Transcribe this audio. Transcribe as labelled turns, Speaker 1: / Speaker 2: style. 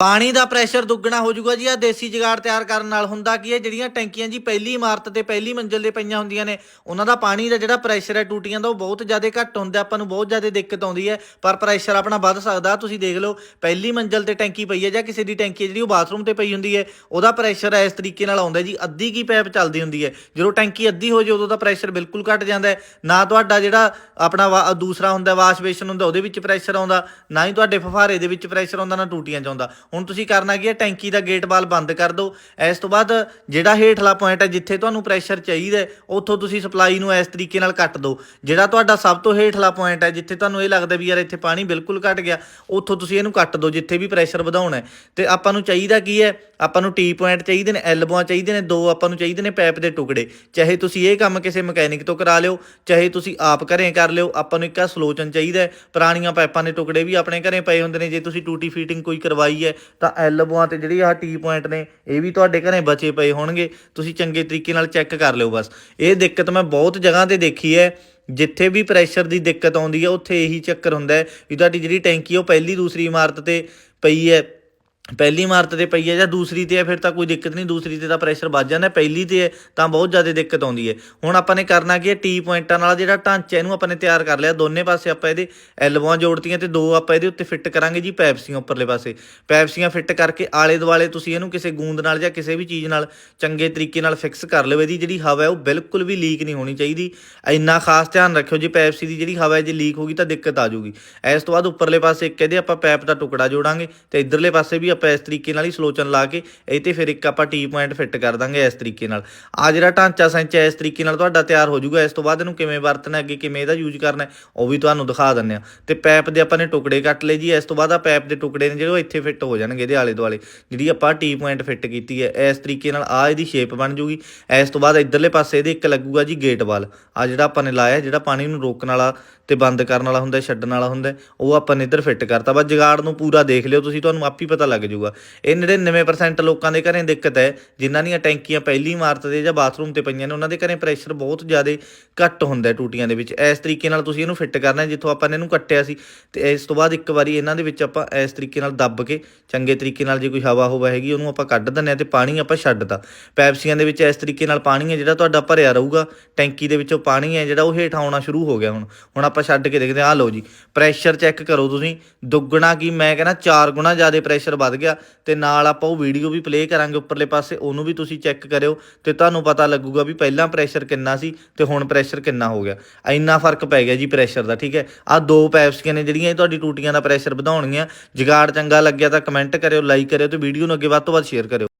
Speaker 1: ਪਾਣੀ ਦਾ ਪ੍ਰੈਸ਼ਰ ਦੁੱਗਣਾ ਹੋ ਜਾਊਗਾ ਜੀ ਆ ਦੇਸੀ ਜਗਾੜ ਤਿਆਰ ਕਰਨ ਨਾਲ ਹੁੰਦਾ ਕੀ ਹੈ, ਜਿਹੜੀਆਂ ਟੈਂਕੀਆਂ ਜੀ ਪਹਿਲੀ ਇਮਾਰਤ ਤੇ ਪਹਿਲੀ ਮੰਜ਼ਿਲ ਤੇ ਪਈਆਂ ਹੁੰਦੀਆਂ ਨੇ, ਉਹਨਾਂ ਦਾ ਪਾਣੀ ਦਾ ਜਿਹੜਾ ਪ੍ਰੈਸ਼ਰ ਹੈ ਟੂਟੀਆਂ ਦਾ ਉਹ ਬਹੁਤ ਜ਼ਿਆਦਾ ਘੱਟ ਹੁੰਦਾ ਆਪਾਂ ਨੂੰ ਬਹੁਤ ਜ਼ਿਆਦਾ ਦਿੱਕਤ ਆਉਂਦੀ ਹੈ, ਪਰ ਪ੍ਰੈਸ਼ਰ ਆਪਣਾ ਵੱਧ ਸਕਦਾ, ਤੁਸੀਂ ਦੇਖ ਲਓ, ਪਹਿਲੀ ਮੰਜ਼ਿਲ ਤੇ ਟੈਂਕੀ ਪਈ ਹੈ ਜਾਂ ਕਿਸੇ ਦੀ ਟੈਂਕੀ ਹੈ ਜਿਹੜੀ ਉਹ ਬਾਥਰੂਮ ਤੇ ਪਈ ਹੁੰਦੀ ਹੈ, ਉਹਦਾ ਪ੍ਰੈਸ਼ਰ ਇਸ ਤਰੀਕੇ ਨਾਲ ਆਉਂਦਾ ਜੀ, ਅੱਧੀ ਕੀ ਪੈਪ ਚੱਲਦੀ ਹੁੰਦੀ ਹੈ, ਜਦੋਂ ਟੈਂਕੀ ਅੱਧੀ ਹੋ ਜੇ ਉਦੋਂ ਦਾ ਪ੍ਰੈਸ਼ਰ ਬਿਲਕੁਲ ਘਟ ਜਾਂਦਾ ਹੈ, ਨਾ ਤੁਹਾਡਾ ਜਿਹੜਾ ਆਪਣਾ ਵਾ- ਦੂਸਰਾ ਹੁੰਦਾ ਵਾਸ਼ ਬੇਸ਼ਨ ਹੁੰਦਾ, ਉਹਦੇ ਵਿੱਚ ਪ੍ਰੈਸ਼ਰ ਆਉਂਦਾ, ਨਾ ਹੀ ਤੁਹਾਡੇ ਫਫਾਰੇ ਦੇ ਵਿੱਚ ਪ੍ਰੈਸ਼ਰ ਆਉਂਦਾ, ਨਾ ਟੂਟੀਆਂ 'ਚ ਆਉਂਦਾ ਹੁਣ ਤੁਸੀਂ ਕਰਨਾ ਕੀ ਹੈ, ਟੈਂਕੀ ਦਾ ਗੇਟ ਵਾਲ ਬੰਦ ਕਰ ਦਿਓ। ਇਸ ਤੋਂ ਬਾਅਦ ਜਿਹੜਾ ਹੇਠਲਾ ਪੁਆਇੰਟ ਹੈ, ਜਿੱਥੇ ਤੁਹਾਨੂੰ ਪ੍ਰੈਸ਼ਰ ਚਾਹੀਦਾ ਉੱਥੋਂ ਤੁਸੀਂ ਸਪਲਾਈ ਨੂੰ ਇਸ ਤਰੀਕੇ ਨਾਲ ਕੱਟ ਦਿਓ। ਜਿਹੜਾ ਤੁਹਾਡਾ ਸਭ ਤੋਂ ਹੇਠਲਾ ਪੁਆਇੰਟ ਹੈ, ਜਿੱਥੇ ਤੁਹਾਨੂੰ ਇਹ ਲੱਗਦਾ ਵੀ ਯਾਰ ਇੱਥੇ ਪਾਣੀ ਬਿਲਕੁਲ ਘਟ ਗਿਆ, ਉੱਥੋਂ ਤੁਸੀਂ ਇਹਨੂੰ ਕੱਟ ਦਿਓ, ਜਿੱਥੇ ਵੀ ਪ੍ਰੈਸ਼ਰ ਵਧਾਉਣਾ ਹੈ। ਤੇ ਆਪਾਂ ਨੂੰ ਚਾਹੀਦਾ ਕੀ ਹੈ ਆਪਾਂ ਨੂੰ ਟੀ ਪੁਆਇੰਟ ਚਾਹੀਦੇ ਨੇ ਐਲਬੋਆਂ ਚਾਹੀਦੇ ਨੇ, ਦੋ ਆਪਾਂ ਨੂੰ ਚਾਹੀਦੇ ਨੇ ਪੈਪ ਦੇ ਟੁਕੜੇ। ਚਾਹੇ ਤੁਸੀਂ ਇਹ ਕੰਮ ਕਿਸੇ ਮਕੈਨਿਕ ਤੋਂ ਕਰਾ ਲਿਓ, ਚਾਹੇ ਤੁਸੀਂ ਆਪ ਘਰੇ ਕਰ ਲਿਓ, ਆਪਾਂ ਨੂੰ ਇੱਕ ਆ ਸਲੋਚਨ ਚਾਹੀਦਾ ਪੁਰਾਣੀਆਂ ਪਾਈਪਾਂ ਦੇ ਟੁਕੜੇ ਵੀ ਆਪਣੇ ਘਰੇ ਪਏ ਹੁੰਦੇ ਨੇ, ਜੇ ਤੁਸੀਂ ਟੂਟੀ ਫੀਟਿੰਗ ਕੋਈ ਕਰਵਾਈ ਹੈ, ਤਾਂ ਐਲਬੋਆਂ ਤੇ ਜਿਹੜੀ ਆਹ ਟੀ ਪੁਆਇੰਟ ਨੇ, ਇਹ ਵੀ ਤੁਹਾਡੇ ਘਰੇ ਬਚੇ ਪਏ ਹੋਣਗੇ। ਤੁਸੀਂ ਚੰਗੇ ਤਰੀਕੇ ਨਾਲ ਚੈੱਕ ਕਰ ਲਿਓ ਬਸ। ਇਹ ਦਿੱਕਤ ਮੈਂ ਬਹੁਤ ਜਗ੍ਹਾ ਤੇ ਦੇਖੀ ਹੈ। ਜਿੱਥੇ ਵੀ ਪ੍ਰੈਸ਼ਰ ਦੀ ਦਿੱਕਤ ਆਉਂਦੀ ਹੈ, ਉੱਥੇ ਇਹੀ ਚੱਕਰ ਹੁੰਦਾ ਹੈ ਵੀ ਤੁਹਾਡੀ ਜਿਹੜੀ ਟੈਂਕੀ ਉਹ ਪਹਿਲੀ ਦੂਸਰੀ ਇਮਾਰਤ ਤੇ ਪਈ ਹੈ। ਪਹਿਲੀ ਇਮਾਰਤ ਤੇ ਪਈ ਹੈ ਜਾਂ ਦੂਸਰੀ ਤੇ ਹੈ, ਫਿਰ ਤਾਂ ਕੋਈ ਦਿੱਕਤ ਨਹੀਂ, ਦੂਸਰੀ ਤੇ ਤਾਂ ਪ੍ਰੈਸ਼ਰ ਵੱਧ ਜਾਂਦਾ ਪਹਿਲੀ ਤੇ ਹੈ, ਤਾਂ ਬਹੁਤ ਜ਼ਿਆਦਾ ਦਿੱਕਤ ਆਉਂਦੀ ਹੈ। ਹੁਣ ਆਪਾਂ ਨੇ ਕਰਨਾ ਕੀ ਹੈ ਟੀ ਪੁਆਇੰਟਾਂ ਨਾਲ ਜਿਹੜਾ ਢਾਂਚਾ ਇਹਨੂੰ ਆਪਾਂ ਨੇ ਤਿਆਰ ਕਰ ਲਿਆ, ਦੋਨੇ ਪਾਸੇ ਆਪਾਂ ਇਹਦੇ ਐਲਬੋਆਂ ਜੋੜਤੀਆਂ ਤੇ ਦੋ ਆਪਾਂ ਇਹਦੇ ਉੱਤੇ ਫਿੱਟ ਕਰਾਂਗੇ ਜੀ ਪੈਪਸੀਆਂ ਉੱਪਰਲੇ ਪਾਸੇ। ਪੈਪਸੀਆਂ ਫਿੱਟ ਕਰਕੇ ਆਲੇ ਦੁਆਲੇ ਤੁਸੀਂ ਇਹਨੂੰ ਕਿਸੇ ਗੂੰਦ ਨਾਲ ਜਾਂ ਕਿਸੇ ਵੀ ਚੀਜ਼ ਨਾਲ ਚੰਗੇ ਤਰੀਕੇ ਨਾਲ ਫਿਕਸ ਕਰ ਲਿਓ, ਇਹਦੀ ਜਿਹੜੀ ਹਵਾ ਹੈ ਉਹ ਬਿਲਕੁਲ ਵੀ ਲੀਕ ਨਹੀਂ ਹੋਣੀ ਚਾਹੀਦੀ। ਇੰਨਾ ਖਾਸ ਧਿਆਨ ਰੱਖਿਓ, ਜੀ ਪੈਪਸੀ ਦੀ ਜਿਹੜੀ ਹਵਾ ਹੈ ਜੇ ਲੀਕ ਹੋਗੀ ਤਾਂ ਦਿੱਕਤ ਆ ਜਾਊਗੀ। ਇਸ ਤੋਂ ਬਾਅਦ ਉੱਪਰਲੇ ਪਾਸੇ ਇੱਕ ਇਹਦੇ ਆਪਾਂ ਪੈਪ ਦਾ ਟੁਕੜਾ ਜੋੜਾਂਗੇ ਤੇ ਇਧਰਲੇ ਪਾਸੇ ਵੀ ਆਪਾਂ ਇਸ ਤਰੀਕੇ ਨਾਲ ਹੀ ਸਲੋਚਨ ਲਾ ਕੇ, ਇਹ ਤੇ ਫਿਰ ਇੱਕ ਆਪਾਂ ਟੀ ਪੁਆਇੰਟ ਫਿੱਟ ਕਰ ਦਾਂਗੇ ਇਸ ਤਰੀਕੇ ਨਾਲ। ਆ ਜਿਹੜਾ ਢਾਂਚਾ ਸੰਚ ਹੈ ਇਸ ਤਰੀਕੇ ਨਾਲ ਤੁਹਾਡਾ ਤਿਆਰ ਹੋ ਜਾਊਗਾ, ਇਸ ਤੋਂ ਬਾਅਦ ਇਹਨੂੰ ਕਿਵੇਂ ਵਰਤਣਾ ਅੱਗੇ, ਕਿਵੇਂ ਇਹਦਾ ਯੂਜ਼ ਕਰਨਾ ਉਹ ਵੀ ਤੁਹਾਨੂੰ ਦਿਖਾ ਦਿੰਨੇ ਆ ਤੇ ਪੈਪ ਦੇ ਆਪਾਂ ਨੇ ਟੁਕੜੇ ਕੱਟ ਲਏ ਜੀ, ਇਸ ਤੋਂ ਬਾਅਦ ਆ ਪੈਪ ਦੇ ਟੁਕੜੇ ਨੇ ਜਿਹੜੇ ਉਹ ਇੱਥੇ ਫਿੱਟ ਹੋ ਜਾਣਗੇ ਇਹਦੇ ਆਲੇ ਦੁਆਲੇ ਜਿਹੜੀ ਆਪਾਂ ਟੀ ਪੁਆਇੰਟ ਫਿੱਟ ਕੀਤੀ ਹੈ, ਇਸ ਤਰੀਕੇ ਨਾਲ ਆ ਇਹਦੀ ਸ਼ੇਪ ਬਣ ਜੂਗੀ ਇਸ ਤੋਂ ਬਾਅਦ ਇਧਰਲੇ ਪਾਸੇ ਇਹਦੇ ਇੱਕ ਲੱਗੂਗਾ ਜੀ ਗੇਟ ਵਾਲ ਆ ਜਿਹੜਾ ਆਪਾਂ ਨੇ ਲਾਇਆ, ਜਿਹੜਾ ਪਾਣੀ ਨੂੰ ਰੋਕਣ ਵਾਲਾ ਤੇ ਬੰਦ ਕਰਨ ਵਾਲਾ ਹੁੰਦਾ, ਛੱਡਣ ਵਾਲਾ ਹੁੰਦਾ, ਉਹ ਆਪਾਂ ਨੇ ਇੱਧਰ ਫਿੱਟ ਕਰਤਾ। ਬਸ ਜਗਾੜ ਨੂੰ ਪੂਰਾ ਦੇਖ ਲਿਓ, ਤੁਸੀਂ ਤੁਹਾਨੂੰ ਆਪ ਹੀ ਪਤਾ ਲੱਗ ਜਾਊਗਾ। ਇਹ 99% ਲੋਕਾਂ ਦੇ ਘਰੇ ਦਿੱਕਤ ਹੈ। ਜਿਨ੍ਹਾਂ ਦੀਆਂ ਟੈਂਕੀਆਂ ਪਹਿਲੀ ਇਮਾਰਤ ਦੇ ਜਾਂ ਬਾਥਰੂਮ ਤੇ ਪਈਆਂ ਨੇ, ਉਹਨਾਂ ਦੇ ਘਰੇ ਪ੍ਰੈਸ਼ਰ ਬਹੁਤ ਜ਼ਿਆਦਾ ਘੱਟ ਹੁੰਦਾ ਟੂਟੀਆਂ ਦੇ ਵਿੱਚ। ਇਸ ਤਰੀਕੇ ਨਾਲ ਤੁਸੀਂ ਇਹਨੂੰ ਫਿੱਟ ਕਰਨਾ ਜਿੱਥੋਂ ਆਪਾਂ ਨੇ ਇਹਨੂੰ ਕੱਟਿਆ ਸੀ। ਤੇ ਇਸ ਤੋਂ ਬਾਅਦ ਇੱਕ ਵਾਰੀ ਇਹਨਾਂ ਦੇ ਵਿੱਚ ਆਪਾਂ ਇਸ ਤਰੀਕੇ ਨਾਲ ਦੱਬ ਕੇ, ਚੰਗੇ ਤਰੀਕੇ ਨਾਲ ਜੇ ਕੋਈ ਹਵਾ ਹੋਵਾ ਹੈਗੀ ਉਹਨੂੰ ਆਪਾਂ ਕੱਢ ਦਿੰਦੇ ਆ ਤੇ ਪਾਣੀ ਆਪਾਂ ਛੱਡਦਾ ਪੈਪਸੀਆਂ ਦੇ ਵਿੱਚ ਇਸ ਤਰੀਕੇ ਨਾਲ ਪਾਣੀ ਹੈ ਜਿਹੜਾ ਤੁਹਾਡਾ ਭਰਿਆ ਰਹੂਗਾ। ਟੈਂਕੀ ਦੇ ਵਿੱਚੋਂ ਪਾਣੀ ਹੈ ਜਿਹੜਾ ਉਹ ਹੇਠ ਆਉਣਾ ਸ਼ੁਰੂ ਹੋ ਗਿਆ ਹੁਣ। ਹੁਣ ਆਪਾਂ ਛੱਡ ਕੇ ਦੇਖਦੇ ਹਾਂ। ਆ ਲਓ ਜੀ ਪ੍ਰੈਸ਼ਰ ਚੈੱਕ ਕਰੋ ਤੁਸੀਂ। ਦੁੱਗਣਾ ਕੀ, ਮੈਂ ਕਹਿੰਦਾ 4 ਗੁਣਾ ਜ਼ਿਆਦਾ ਪ੍ਰੈਸ਼ਰ ਵੱਧ ਗਿਆ ਤੇ ਨਾਲ ਆਪਾਂ ਉਹ ਵੀਡੀਓ ਵੀ ਪਲੇ ਕਰਾਂਗੇ ਉੱਪਰਲੇ ਪਾਸੇ, ਉਹਨੂੰ ਵੀ ਤੁਸੀਂ ਚੈੱਕ ਕਰਿਓ ਤੇ ਤੁਹਾਨੂੰ ਪਤਾ ਲੱਗੂਗਾ ਵੀ ਪਹਿਲਾਂ ਪ੍ਰੈਸ਼ਰ ਕਿੰਨਾ ਸੀ ਤੇ ਹੁਣ ਪ੍ਰੈਸ਼ਰ ਕਿੰਨਾ ਹੋ ਗਿਆ। ਇੰਨਾ ਫ਼ਰਕ ਪੈ ਗਿਆ ਜੀ ਪ੍ਰੈਸ਼ਰ ਦਾ, ਠੀਕ ਹੈ? ਆ ਦੋ ਪੈਪਸੀਆਂ ਨੇ ਜਿਹੜੀਆਂ, ਇਹ ਤੁਹਾਡੀ ਟੂਟੀਆਂ ਦਾ ਪ੍ਰੈਸ਼ਰ ਵਧਾਉਣਗੀਆਂ। ਜਗਾੜ ਚੰਗਾ ਲੱਗਿਆ ਤਾਂ ਕਮੈਂਟ ਕਰਿਓ ਲਾਈਕ ਕਰਿਓ ਤੇ ਵੀਡੀਓ ਨੂੰ ਅੱਗੇ ਵੱਧ ਤੋਂ ਵੱਧ ਸ਼ੇਅਰ ਕਰਿਓ।